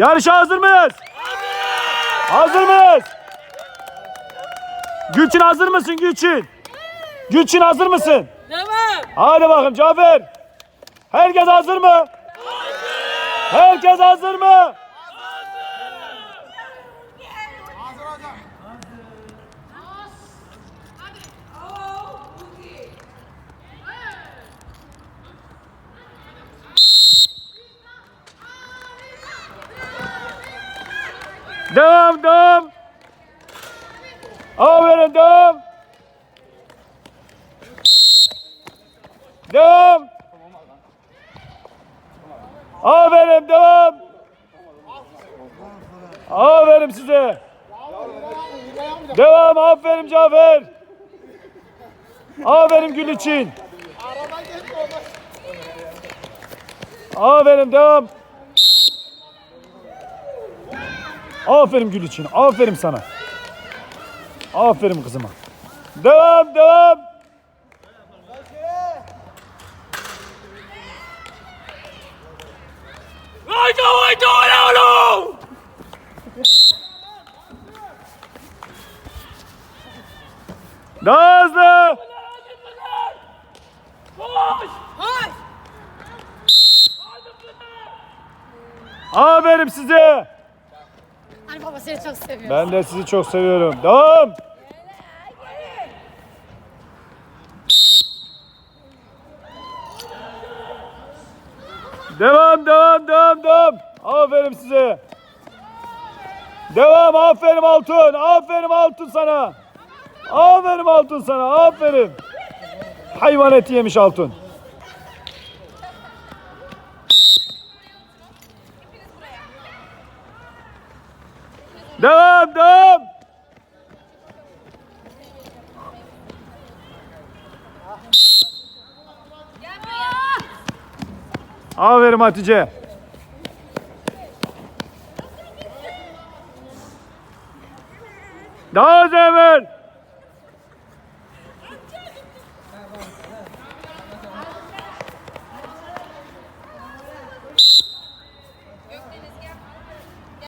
Yarışa hazır mıyız? Hazır mıyız? Gülçin hazır mısın Gülçin? Gülçin hazır mısın? Devam. Hadi bakayım Cafer. Herkes hazır mı? Herkes hazır mı? Devam devam. Aferin devam. Devam. Aferin devam. Aferin size. Devam aferin Cafer. Aferin Gül için. Aferin devam. Aferin Gül için. Aferin sana. Aferin kızıma. Devam devam. Haydi haydi haydi oğlum. Daha hızlı. Koş. Koş. Aferin size. Anne baba seni çok seviyorum. Ben de sizi çok seviyorum. Devam. Devam, devam, devam, devam. Aferin size. Devam, aferin Altun. Aferin Altun sana. Aferin Altun sana, aferin. Hayvan eti yemiş Altun. Devam, devam. Aferin Hatice. Daha evvel.